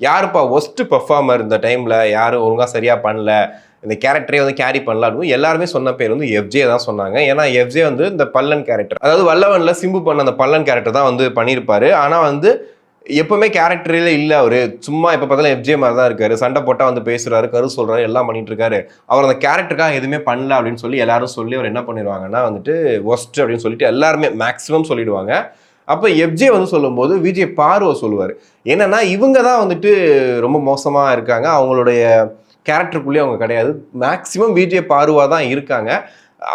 யாருப்பா worst performer இந்த டைமில் யாரும் ஒழுங்காக சரியாக பண்ணல? இந்த கேரக்டரே வந்து கேரி பண்ணலான்னு எல்லாருமே சொன்ன பேர் வந்து எஃப்ஜே தான் சொன்னாங்க. ஏன்னா எஃப்ஜே வந்து இந்த பல்லன் கேரக்டர் அதாவது வல்லவனில் சிம்பு பண்ண அந்த பல்லன் கேரக்டர் தான் வந்து பண்ணியிருப்பாரு. ஆனால் வந்து எப்பவுமே கேரக்டரில் இல்லை அவர். சும்மா இப்போ பார்த்தாலும் எஃப்ஜே மாதிரி தான் இருக்காரு. சண்டை போட்டால் வந்து பேசுகிறாரு கரு சொல்கிறாரு எல்லாம் பண்ணிட்டு இருக்காரு. அவர் அந்த கேரக்டருக்காக எதுவுமே பண்ணல அப்படின்னு சொல்லி எல்லாரும் சொல்லி அவர் என்ன பண்ணிடுவாங்கன்னா வந்துட்டு ஒஸ்ட் அப்படின்னு சொல்லிட்டு எல்லாருமே மேக்ஸிமம் சொல்லிடுவாங்க. அப்போ எஃப்ஜே வந்து சொல்லும்போது விஜய் பார்வை சொல்லுவார். என்னன்னா இவங்க தான் வந்துட்டு ரொம்ப மோசமாக இருக்காங்க. அவங்களுடைய கேரக்டருக்குள்ளேயே அவங்க கிடையாது. மேக்ஸிமம் விஜய் பார்வா தான் இருக்காங்க.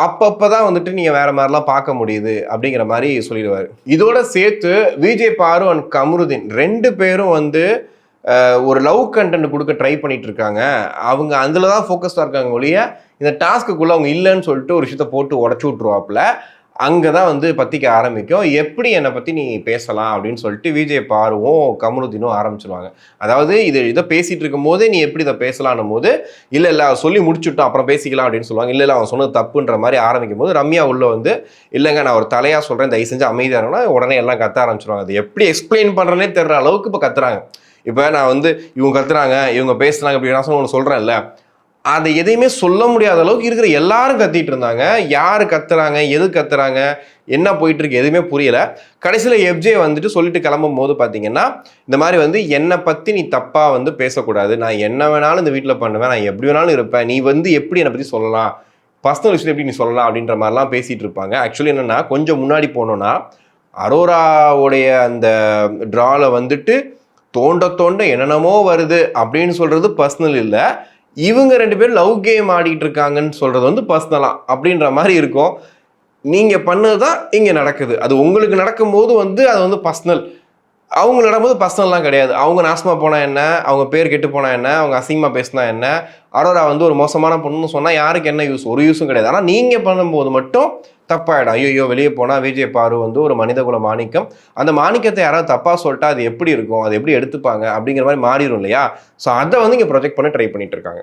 அப்பப்போ தான் வந்துட்டு நீங்கள் வேற மாதிரிலாம் பார்க்க முடியுது அப்படிங்கிற மாதிரி சொல்லிடுவார். இதோட சேர்த்து விஜய் பாரு அண்ட் கமருதீன் ரெண்டு பேரும் வந்து ஒரு லவ் கண்டென்ட் கொடுக்க ட்ரை பண்ணிட்டு இருக்காங்க அவங்க அதில் தான் ஃபோக்கஸ்டாக இருக்காங்க ஒழிய இந்த டாஸ்க்குள்ளே அவங்க இல்லைன்னு சொல்லிட்டு ஒரு விஷயத்த போட்டு உடச்சி விட்ருவாப்புல அங்கே தான் வந்து பற்றிக்க ஆரம்பிக்கும். எப்படி என்னை பற்றி நீ பேசலாம் அப்படின்னு சொல்லிட்டு விஜய் பாருவும் கமலுதீனும் ஆரம்பிச்சிருவாங்க. அதாவது இது இதை பேசிட்டு இருக்கும் போதே நீ எப்படி இதை பேசலான்னும் போது இல்லை இல்லை சொல்லி முடிச்சுட்டோம் அப்புறம் பேசிக்கலாம் அப்படின்னு சொல்லுவாங்க. இல்லை இல்லை அவன் சொன்னது தப்புன்ற மாதிரி ஆரம்பிக்கும் போது ரம்யா உள்ள வந்து இல்லைங்க நான் ஒரு தலையாக சொல்கிறேன் தயவு செஞ்சு அமைதியாக உடனே எல்லாம் கத்த ஆரம்பிச்சிருவாங்க. அது எப்படி எக்ஸ்பிளைன் பண்ணுறனே தெரிற அளவுக்கு இப்போ கத்துறாங்க. இப்போ நான் வந்து இவங்க கத்துறாங்க இவங்க பேசுனாங்க அப்படி நான் ஒன்று சொல்கிறேன்ல அதை எதையுமே சொல்ல முடியாத அளவுக்கு இருக்கிற எல்லாரும் கத்திட்டு இருந்தாங்க. யார் கத்துறாங்க? எது கத்துறாங்க? என்ன போயிட்டு இருக்கு எதுவுமே புரியல. கடைசியில் எஃப்ஜே வந்துட்டு சொல்லிட்டு கிளம்பும் போது பார்த்தீங்கன்னா இந்த மாதிரி வந்து என்னை பற்றி நீ தப்பாக வந்து பேசக்கூடாது. நான் என்ன வேணாலும் இந்த வீட்டில் பண்ணுவேன். நான் எப்படி வேணாலும் இருப்பேன். நீ வந்து எப்படி என்னை பற்றி சொல்லலாம்? பர்சனல் விஷயம் எப்படி நீ சொல்லலாம்? அப்படின்ற மாதிரிலாம் பேசிகிட்டு இருப்பாங்க. ஆக்சுவலி என்னன்னா கொஞ்சம் முன்னாடி போனோன்னா அரோராவுடைய அந்த ட்ராவில் வந்துட்டு தோண்ட தோண்ட என்னென்னமோ வருது அப்படின்னு சொல்கிறது பர்சனல் இல்லை. இவங்க ரெண்டு பேரும் லவ் கேம் ஆடிட்டு இருக்காங்கன்னு சொல்றது வந்து பர்சனலா அப்படின்ற மாதிரி இருக்கும். நீங்க பண்ணது தான் இங்க நடக்குது. அது உங்களுக்கு நடக்கும்போது வந்து அது வந்து பர்சனல் அவங்க நடக்கும்போது பர்சனல்லாம் கிடையாது. அவங்க நாசமாக போனால் என்ன? அவங்க பேர் கெட்டு போனால் என்ன? அவங்க அசிங்கமாக பேசினா என்ன? அரோரா வந்து ஒரு மோசமான பொண்ணுன்னு சொன்னால் யாருக்கு என்ன யூஸ் ஒரு யூஸும் கிடையாது. ஆனால் நீங்கள் பண்ணும்போது மட்டும் தப்பாயிடும். ஐயோ வெளியே போனால் விஜய் பாரு வந்து ஒரு மனிதகுல மாணிக்கம். அந்த மாணிக்கத்தை யாராவது தப்பாக சொல்லிட்டா அது எப்படி இருக்கும்? அது எப்படி எடுத்துப்பாங்க? அப்படிங்கிற மாதிரி மாறிடும் இல்லையா? ஸோ அதை வந்து இங்கே ப்ரொஜெக்ட் பண்ணி ட்ரை பண்ணிட்டு இருக்காங்க.